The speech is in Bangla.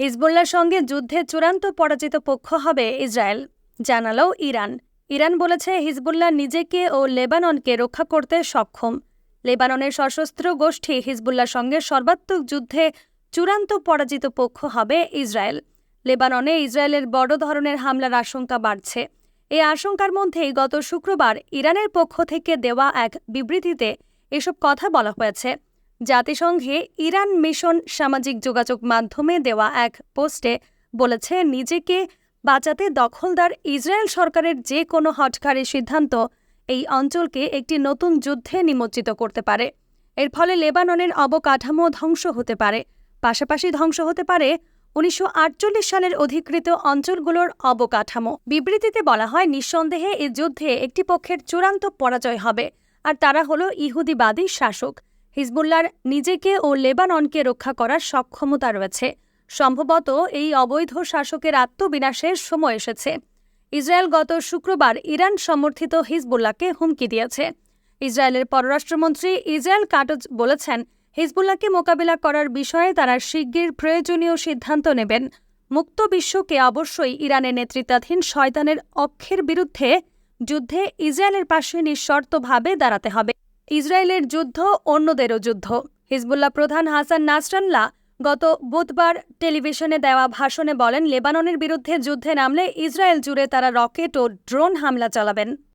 হিজবুল্লার সঙ্গে যুদ্ধে চূড়ান্ত পরাজিত পক্ষ হবে ইসরায়েল, জানালো ইরান। ইরান বলেছে হিজবুল্লাহ নিজেকে ও লেবাননকে রক্ষা করতে সক্ষম। লেবাননের সশস্ত্র গোষ্ঠী হিজবুল্লার সঙ্গে সর্বাত্মক যুদ্ধে চূড়ান্ত পরাজিত পক্ষ হবে ইসরায়েল। লেবাননে ইসরায়েলের বড় ধরনের হামলার আশঙ্কা বাড়ছে। এই আশঙ্কার মধ্যেই গত শুক্রবার ইরানের পক্ষ থেকে দেওয়া এক বিবৃতিতে এসব কথা বলা হয়েছে। জাতিসংঘে ইরান মিশন সামাজিক যোগাযোগ মাধ্যমে দেওয়া এক পোস্টে বলেছে, নিজেকে বাঁচাতে দখলদার ইসরায়েল সরকারের যে কোনো হটকারী সিদ্ধান্ত এই অঞ্চলকে একটি নতুন যুদ্ধে নিমজ্জিত করতে পারে। এর ফলে লেবাননের অবকাঠামো ধ্বংস হতে পারে। পাশাপাশি ধ্বংস হতে পারে উনিশশো আটচল্লিশ সালের অধিকৃত অঞ্চলগুলোর অবকাঠামো। বিবৃতিতে বলা হয়, নিঃসন্দেহে এই যুদ্ধে একটি পক্ষের চূড়ান্ত পরাজয় হবে, আর তারা হলো ইহুদিবাদী শাসক। হিজবুল্লার নিজেকে ও লেবাননকে রক্ষা করার সক্ষমতা রয়েছে। সম্ভবত এই অবৈধ শাসকের আত্মবিনাশের সময় এসেছে। ইসরায়েল গত শুক্রবার ইরান সমর্থিত হিজবুল্লাহকে হুমকি দিয়েছে। ইসরায়েলের পররাষ্ট্রমন্ত্রী ইসরায়েল কাটজ বলেছেন, হিজবুল্লাহকে মোকাবিলা করার বিষয়ে তারা শিগগির প্রয়োজনীয় সিদ্ধান্ত নেবেন। মুক্ত বিশ্বকে অবশ্যই ইরানের নেতৃত্বাধীন শয়তানের অক্ষের বিরুদ্ধে যুদ্ধে ইসরায়েলের পাশে নিঃশর্তভাবে দাঁড়াতে হবে। ইসরায়েলের যুদ্ধ, অন্যদেরও যুদ্ধ। হিজবুল্লাহ প্রধান হাসান নাসরাল্লাহ গত বুধবার টেলিভিশনে দেওয়া ভাষণে বলেন, লেবাননের বিরুদ্ধে যুদ্ধে নামলে ইসরায়েল জুড়ে তারা রকেট ও ড্রোন হামলা চালাবেন।